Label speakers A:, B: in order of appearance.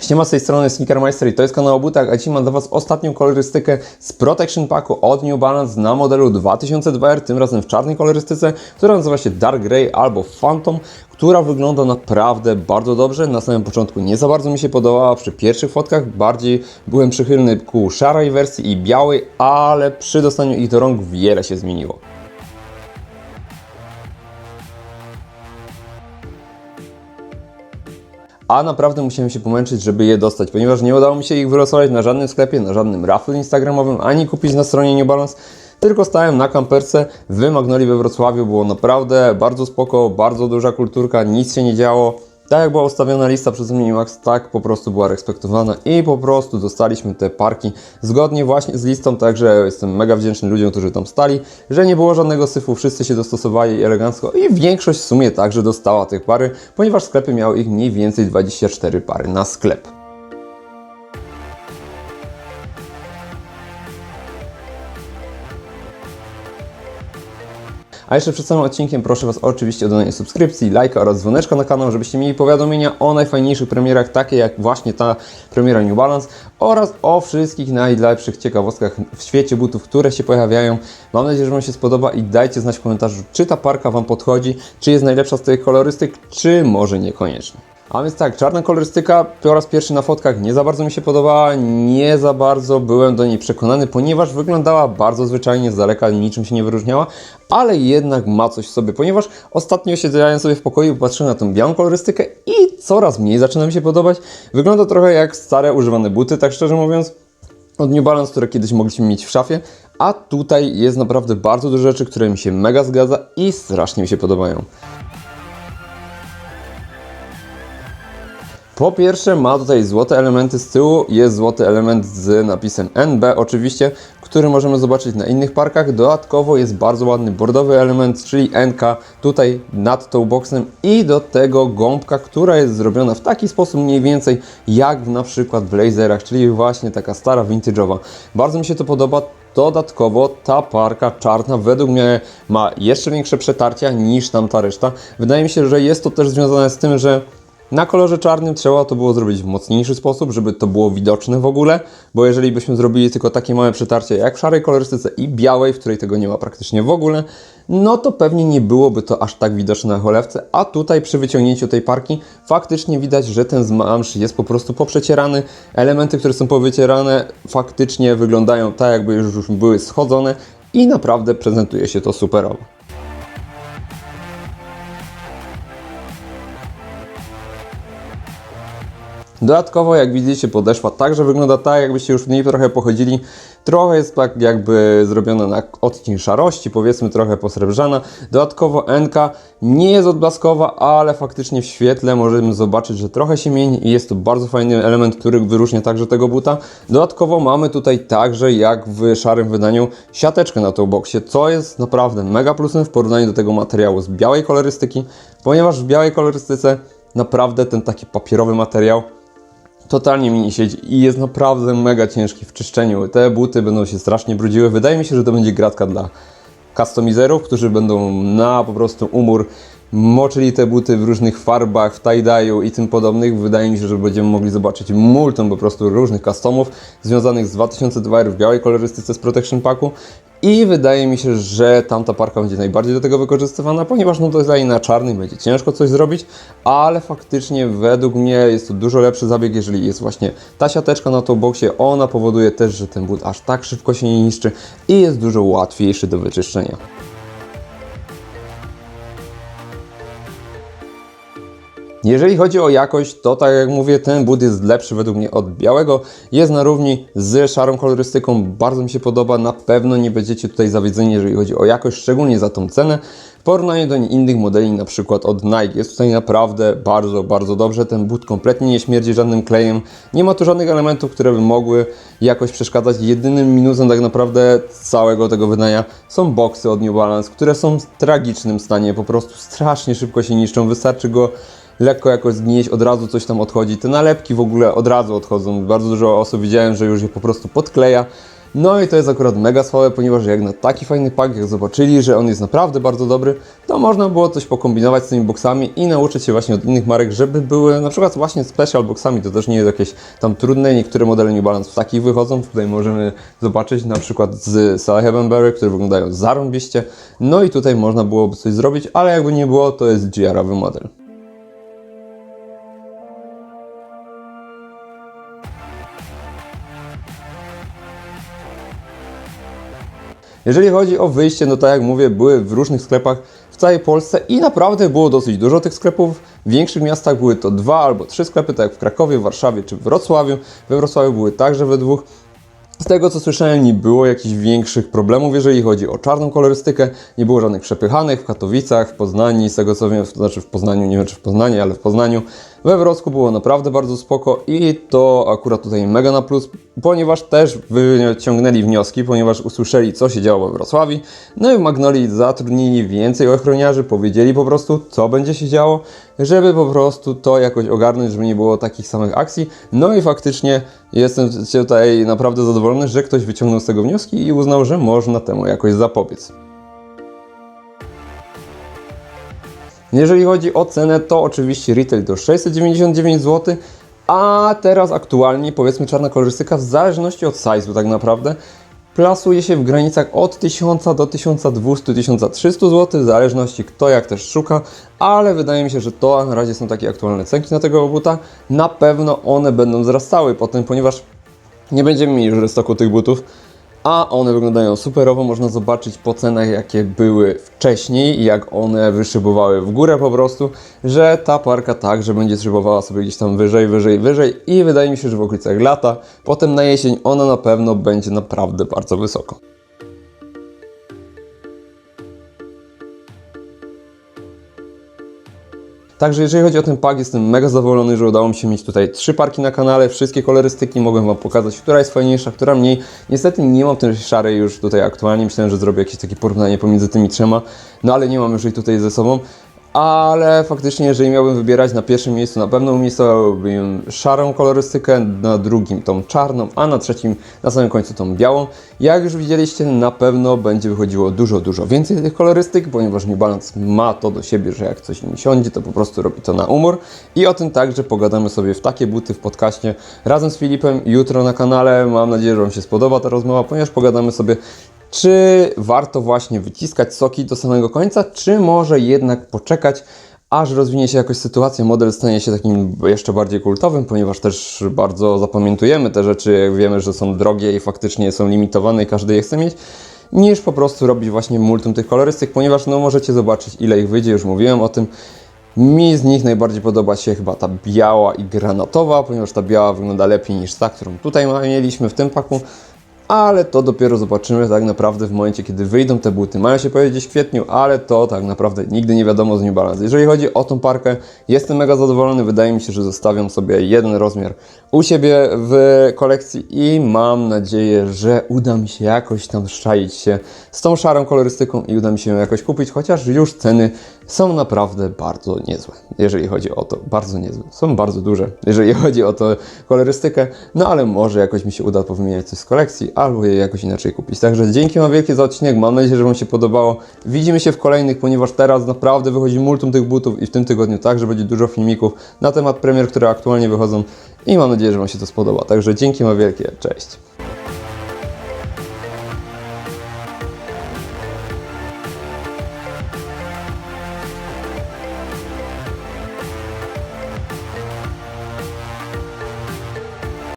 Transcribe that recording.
A: Siema z tej strony Sneakermeister i to jest kanał o butach, a dzisiaj mam dla Was ostatnią kolorystykę z Protection Packu od New Balance na modelu 2002R, tym razem w czarnej kolorystyce, która nazywa się Dark Grey albo Phantom, która wygląda naprawdę bardzo dobrze. Na samym początku nie za bardzo mi się podobała, przy pierwszych fotkach bardziej byłem przychylny ku szarej wersji i białej, ale przy dostaniu ich do rąk wiele się zmieniło. A naprawdę musiałem się pomęczyć, żeby je dostać, ponieważ nie udało mi się ich wylosować na żadnym sklepie, na żadnym raffle instagramowym, ani kupić na stronie New Balance, tylko stałem na kamperce w Magnoli we Wrocławiu, było naprawdę bardzo spoko, bardzo duża kulturka, nic się nie działo. Tak jak była ustawiona lista przez Minimax, tak po prostu była respektowana i po prostu dostaliśmy te parki zgodnie właśnie z listą, także jestem mega wdzięczny ludziom, którzy tam stali, że nie było żadnego syfu, wszyscy się dostosowali elegancko i większość w sumie także dostała tych pary, ponieważ sklepy miały ich mniej więcej 24 pary na sklep. A jeszcze przed samym odcinkiem proszę Was oczywiście o dodanie subskrypcji, lajka oraz dzwoneczka na kanał, żebyście mieli powiadomienia o najfajniejszych premierach, takie jak właśnie ta premiera New Balance oraz o wszystkich najlepszych ciekawostkach w świecie butów, które się pojawiają. Mam nadzieję, że Wam się spodoba i dajcie znać w komentarzu, czy ta parka Wam podchodzi, czy jest najlepsza z tych kolorystyk, czy może niekoniecznie. A więc tak, czarna kolorystyka po raz pierwszy na fotkach nie za bardzo mi się podobała, nie za bardzo byłem do niej przekonany, ponieważ wyglądała bardzo zwyczajnie, z daleka niczym się nie wyróżniała, ale jednak ma coś w sobie, ponieważ ostatnio siedziałem sobie w pokoju, patrzyłem na tą białą kolorystykę i coraz mniej zaczyna mi się podobać. Wygląda trochę jak stare używane buty, tak szczerze mówiąc od New Balance, które kiedyś mogliśmy mieć w szafie, a tutaj jest naprawdę bardzo dużo rzeczy, które mi się mega zgadza i strasznie mi się podobają. Po pierwsze ma tutaj złote elementy z tyłu, jest złoty element z napisem NB oczywiście, który możemy zobaczyć na innych parkach. Dodatkowo jest bardzo ładny bordowy element, czyli NK tutaj nad tą boksem i do tego gąbka, która jest zrobiona w taki sposób mniej więcej jak w, na przykład w czyli właśnie taka stara vintage'owa. Bardzo mi się to podoba. Dodatkowo ta parka czarna według mnie ma jeszcze większe przetarcia niż tamta reszta. Wydaje mi się, że jest to też związane z tym, że na kolorze czarnym trzeba to było zrobić w mocniejszy sposób, żeby to było widoczne w ogóle, bo jeżeli byśmy zrobili tylko takie małe przetarcie jak w szarej kolorystyce i białej, w której tego nie ma praktycznie w ogóle, no to pewnie nie byłoby to aż tak widoczne na cholewce, a tutaj przy wyciągnięciu tej parki faktycznie widać, że ten zmamsz jest po prostu poprzecierany, elementy, które są powycierane faktycznie wyglądają tak jakby już były schodzone i naprawdę prezentuje się to superowo. Dodatkowo, jak widzicie, podeszwa także wygląda tak, jakbyście już w niej trochę pochodzili. Trochę jest tak jakby zrobiona na odcień szarości, powiedzmy trochę posrebrzana. Dodatkowo NK nie jest odblaskowa, ale faktycznie w świetle możemy zobaczyć, że trochę się mieni i jest to bardzo fajny element, który wyróżnia także tego buta. Dodatkowo mamy tutaj także, jak w szarym wydaniu, siateczkę na boksie, co jest naprawdę mega plusem w porównaniu do tego materiału z białej kolorystyki, ponieważ w białej kolorystyce naprawdę ten taki papierowy materiał totalnie mi nie siedzi i jest naprawdę mega ciężki w czyszczeniu. Te buty będą się strasznie brudziły. Wydaje mi się, że to będzie gratka dla customizerów, którzy będą na po prostu umór moczyli te buty w różnych farbach, w tie-dye'u i tym podobnych. Wydaje mi się, że będziemy mogli zobaczyć multum po prostu różnych customów związanych z 2002 w białej kolorystyce z Protection Packu i wydaje mi się, że tamta parka będzie najbardziej do tego wykorzystywana, ponieważ no tutaj na czarnej będzie ciężko coś zrobić, ale faktycznie według mnie jest to dużo lepszy zabieg, jeżeli jest właśnie ta siateczka na boksie. Ona powoduje też, że ten but aż tak szybko się nie niszczy i jest dużo łatwiejszy do wyczyszczenia. Jeżeli chodzi o jakość, to tak jak mówię, ten but jest lepszy według mnie od białego. Jest na równi z szarą kolorystyką, bardzo mi się podoba. Na pewno nie będziecie tutaj zawiedzeni, jeżeli chodzi o jakość, szczególnie za tą cenę. W porównaniu do innych modeli, na przykład od Nike, jest tutaj naprawdę bardzo, bardzo dobrze. Ten but kompletnie nie śmierdzi żadnym klejem. Nie ma tu żadnych elementów, które by mogły jakoś przeszkadzać. Jedynym minusem tak naprawdę całego tego wydania są boksy od New Balance, które są w tragicznym stanie. Po prostu strasznie szybko się niszczą. Wystarczy go lekko jakoś zgnieść, od razu coś tam odchodzi. Te nalepki w ogóle od razu odchodzą. Bardzo dużo osób widziałem, że już je po prostu podkleja No i to jest akurat mega słabe, ponieważ jak na taki fajny pak, jak zobaczyli, że on jest naprawdę bardzo dobry, to można było coś pokombinować z tymi boksami i nauczyć się właśnie od innych marek, żeby były na przykład właśnie special boxami, to też nie jest jakieś tam trudne, niektóre modele New Balance w takich wychodzą, tutaj możemy zobaczyć na przykład z Sally Heavenberry, które wyglądają zarąbiście, no i tutaj można byłoby coś zrobić, ale jakby nie było, to jest GR-owy model. Jeżeli chodzi o wyjście, no tak jak mówię, były w różnych sklepach w całej Polsce i naprawdę było dosyć dużo tych sklepów. W większych miastach były to dwa albo trzy sklepy, tak jak w Krakowie, Warszawie czy w Wrocławiu. We Wrocławiu były także we dwóch. Z tego co słyszałem, nie było jakichś większych problemów, jeżeli chodzi o czarną kolorystykę. Nie było żadnych przepychanych w Katowicach, w Poznaniu, z tego co wiem, to znaczy w Poznaniu, nie wiem czy w Poznaniu, ale w Poznaniu. We Wrocku było naprawdę bardzo spoko i to akurat tutaj mega na plus, ponieważ też wyciągnęli wnioski, ponieważ usłyszeli co się działo we Wrocławiu. No i w Magnolii zatrudnili więcej ochroniarzy, powiedzieli po prostu co będzie się działo, żeby po prostu to jakoś ogarnąć, żeby nie było takich samych akcji. No i faktycznie jestem tutaj naprawdę zadowolony, że ktoś wyciągnął z tego wnioski i uznał, że można temu jakoś zapobiec. Jeżeli chodzi o cenę, to oczywiście retail to 699 zł, a teraz aktualnie powiedzmy czarna kolorystyka w zależności od size'u tak naprawdę plasuje się w granicach od 1000 do 1200-1300 zł, w zależności kto jak też szuka, ale wydaje mi się, że to na razie są takie aktualne cenki na tego buta. Na pewno one będą wzrastały potem, ponieważ nie będziemy mieli już restoku tych butów, a one wyglądają superowo. Można zobaczyć po cenach, jakie były wcześniej jak one wyszybowały w górę po prostu, że ta parka także będzie szybowała sobie gdzieś tam wyżej, wyżej, wyżej i wydaje mi się, że w okolicach lata, potem na jesień ona na pewno będzie naprawdę bardzo wysoko. Także jeżeli chodzi o ten pak, jestem mega zadowolony, że udało mi się mieć tutaj trzy parki na kanale, wszystkie kolorystyki, mogłem Wam pokazać, która jest fajniejsza, która mniej. Niestety nie mam tej szarej już tutaj aktualnie, myślałem, że zrobię jakieś takie porównanie pomiędzy tymi trzema, no ale nie mam już jej tutaj ze sobą. Ale faktycznie, jeżeli miałbym wybierać na pierwszym miejscu, na pewno umiejscowiłbym szarą kolorystykę, na drugim tą czarną, a na trzecim, na samym końcu tą białą. Jak już widzieliście, na pewno będzie wychodziło dużo, dużo więcej tych kolorystyk, ponieważ New Balance ma to do siebie, że jak coś im siądzie, to po prostu robi to na umór. I o tym także pogadamy sobie w takie buty w podcaście razem z Filipem jutro na kanale. Mam nadzieję, że Wam się spodoba ta rozmowa, ponieważ pogadamy sobie czy warto właśnie wyciskać soki do samego końca, czy może jednak poczekać, aż rozwinie się jakoś sytuacja, model stanie się takim jeszcze bardziej kultowym, ponieważ też bardzo zapamiętujemy te rzeczy, wiemy, że są drogie i faktycznie są limitowane i każdy je chce mieć, niż po prostu robić właśnie multum tych kolorystyk, ponieważ no możecie zobaczyć ile ich wyjdzie, już mówiłem o tym. Mi z nich najbardziej podoba się chyba ta biała i granatowa, ponieważ ta biała wygląda lepiej niż ta, którą tutaj mieliśmy w tym paku ale to dopiero zobaczymy tak naprawdę w momencie, kiedy wyjdą te buty. Mają się powiedzieć w kwietniu, ale to tak naprawdę nigdy nie wiadomo z New Balance. Jeżeli chodzi o tą parkę, jestem mega zadowolony. Wydaje mi się, że zostawiam sobie jeden rozmiar u siebie w kolekcji i mam nadzieję, że uda mi się jakoś tam szczaić się z tą szarą kolorystyką i uda mi się ją jakoś kupić, chociaż już ceny są naprawdę bardzo niezłe, jeżeli chodzi o to. Bardzo niezłe. Są bardzo duże, jeżeli chodzi o to kolorystykę, no ale może jakoś mi się uda powymieniać coś z kolekcji, albo je jakoś inaczej kupić. Także dzięki Wam wielkie za odcinek, mam nadzieję, że Wam się podobało. Widzimy się w kolejnych, ponieważ teraz naprawdę wychodzi multum tych butów i w tym tygodniu także będzie dużo filmików na temat premier, które aktualnie wychodzą i mam nadzieję, że Wam się to spodoba. Także dzięki Wam wielkie, cześć.